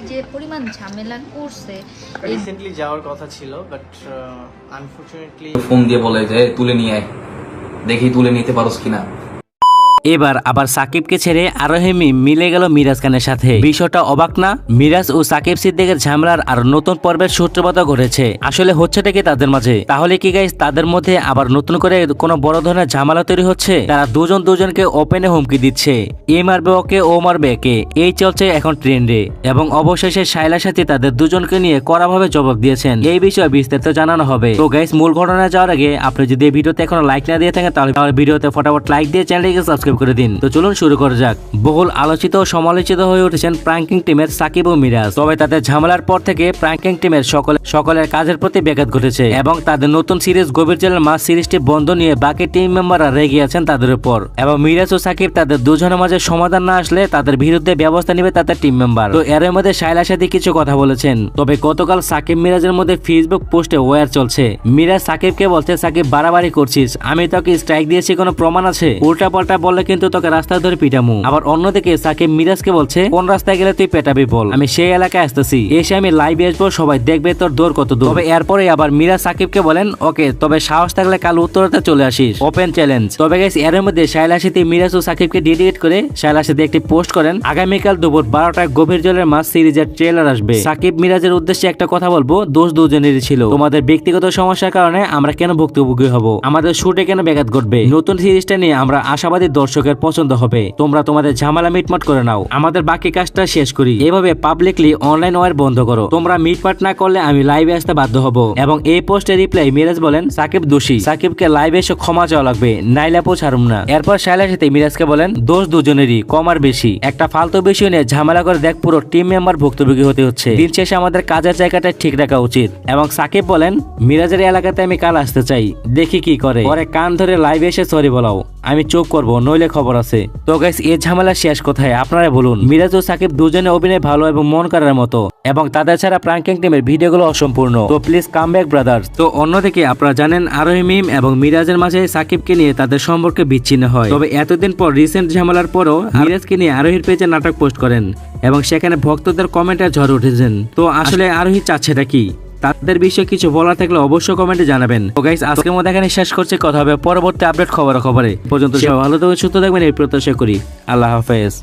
যে পরিমাণ ঝামেলা করছে রিসেন্টলি যাওয়ার কথা ছিল বাট আনফরচুনেটলি ফোন দিয়ে বলে যে তুলে নিয়ে আয়। দেখি তুলে নিতে পারোস কিনা। এবার আবার সাকিবকে ছেড়ে আরোহেমি মিলে গেল মিরাজ খানের সাথে। বিষয়টা অবাক না? মিরাজ ও সাকিব সিদ্দিকের ঝামেলার আর নতুন পর্বের সূত্রপাত ঘটেছে। আসলে হচ্ছেটা কি তাদের মাঝে? তাহলে কি গাইস তাদের মধ্যে আবার নতুন করে কোনো বড় ধরনের ঝামেলা তৈরি হচ্ছে? তারা দুজন দুজনকে ওপেনে হুমকি দিচ্ছে। এ মারবে ওকে, ও মারবে একে। এই চলছে এখন ট্রেন্ডে এবং অবশেষে শাইলার সাথে তাদের দুজনকে নিয়ে কড়াভাবে জবাব দিয়েছেন। এই বিষয়ে বিস্তারিত জানানো হবে। তো গাইস মূল ঘটনায় যাওয়ার আগে আপনি যদি এই ভিডিওতে এখনও লাইক না দিয়ে থাকেন, তাহলে ভিডিওতে ফটাফট লাইক দিয়ে চ্যানেলটিকে সাবস্ক্রাইব করে দিন। তো চলুন শুরু করা যাক। বহুল আলোচিত ও সমালোচিত হয়ে উঠেছেন প্রাঙ্কিং টিমের সাকিব ও মিরাজ। তবে তাদের ঝামেলার পর থেকে প্রাঙ্কিং টিমের সকলে সকলের কাজের প্রতি ব্যাঘাত ঘটেছে এবং তাদের নতুন সিরিজ গভীর জেলার মাস সিরিজটি বন্ধ নিয়ে বাকি টিম মেম্বাররা রেগে আছেন তাদের উপর। এবং মিরাজ ও সাকিব তাদের দুজনের মাঝে সমাধান না আসলে তাদের বিরুদ্ধে ব্যবস্থা নেবে তাদের টিম মেম্বার তো এর মধ্যে শাইলার সাথে কিছু কথা বলেছেন। তবে গতকাল সাকিব মিরাজের মধ্যে ফেসবুক পোস্টে ওয়ার চলছে। মিরাজ সাকিবকে বলছে, সাকিব, বাড়াবাড়ি করছিস। আমি তোকে স্ট্রাইক দিয়েছি, কোনো প্রমাণ আছে? উল্টা পাল্টা বললে কিন্তু তোকে রাস্তায় ধরে পিটামু। আবার অন্যদিকে সাকিব মিরাজকে বলছে, কোন রাস্তায় গেলে তুই পেটাবি বল? আমি সেই এলাকায় আসতেছি। এসে আমি লাইভে আসব, সবাই দেখবে তোর দৌড় কত দূর। তবে এরপরে আবার মিরাজ সাকিবকে বলেন, ওকে, তবে সাহস থাকলে কাল উত্তরতে চলে আসিস। ওপেন চ্যালেঞ্জ তবে গাইস এর মধ্যে শাইলা সাথে মিরাজ ও সাকিবকে ডেডিকেট করে শাইলা সাথে একটি পোস্ট করেন, আগামীকাল দুপুর বারোটায় গভীর জলের মাছ সিরিজের ট্রেলার আসবে। সাকিব মিরাজের উদ্দেশ্যে একটা কথা বলব, দোষ দুজনেরই ছিল। তোমাদের ব্যক্তিগত সমস্যার কারণে আমরা কেন ভুক্তভোগী হব? আমাদের শুটে কেন ব্যাঘাত ঘটবে? নতুন সিরিজটা নিয়ে আমরা আশাবাদী দর্শকের পছন্দ হবে। তোমরা তোমাদের ঝামেলা মিটমাট করে নাও। আমাদের বাকি কাজটা শেষ করি। এভাবে পাবলিকলি অনলাইন ওয়ার বন্ধ করো। তোমরা মিটমাট না করলে আমি লাইভে আসতে বাধ্য হব। এবং এই পোস্টে রিপ্লাই মিরাজ বলেন, সাকিব দোষী। সাকিবকে লাইভে এসে ক্ষমা চাওয়া লাগবে। নাইলে ছাড়ুম না। এরপর শাইলার সাথে মিরাজকে বলেন, দোষ দুজনেরই, কম আর বেশি। একটা ফালতু বিষয় নিয়ে ঝামেলা করে দেখ পুরো টিম মেম্বার ভুক্তভোগী হতে হচ্ছে। দিন শেষে আমাদের কাজের জায়গাটা ঠিক রাখা উচিত। এবং সাকিব বলেন, মিরাজের এলাকাতে আমি কাল আসতে চাই। দেখি কি করে। পরে কান ধরে লাইভে এসে, সরি বলাও। আমি চুপ করব, নইলে খবর আছে। তো গাইস এই ঝামেলা শেষ কোথায়? আপনারা বলুন। মিরাজ ও সাকিব দুজনে অভিনয় ভালো এবং মন করার মতো, এবং তাদের ছাড়া প্রাঙ্কিং টিমের ভিডিওগুলো অসম্পূর্ণ। তো প্লিজ কাম ব্যাক ব্রাদার্স তো অন্যদিকে আপনারা জানেন, আরোহী মিম এবং মিরাজের মাঝে সাকিবকে নিয়ে তাদের সম্পর্কে বিচ্ছিন্ন হয়। তবে এতদিন পর রিসেন্ট ঝামেলার পরও মিরাজকে নিয়ে আরোহীর পেজে নাটক পোস্ট করেন, এবং সেখানে ভক্তদের কমেন্টে ঝড় উঠেছেন। তো আসলে আরোহী চাচ্ছেটা কি? তাদের বিষয়ে কিছু বলার থাকলে অবশ্যই কমেন্টে জানাবেন। তো গাইস আজকের মধ্যে এখানে শেষ করছে। কথা হবে পরবর্তী আপডেট খবর খবরে পর্যন্ত সবাই ভালো থাকবেন সুস্থ থাকবেন এই প্রত্যাশা করি। আল্লাহ হাফেজ।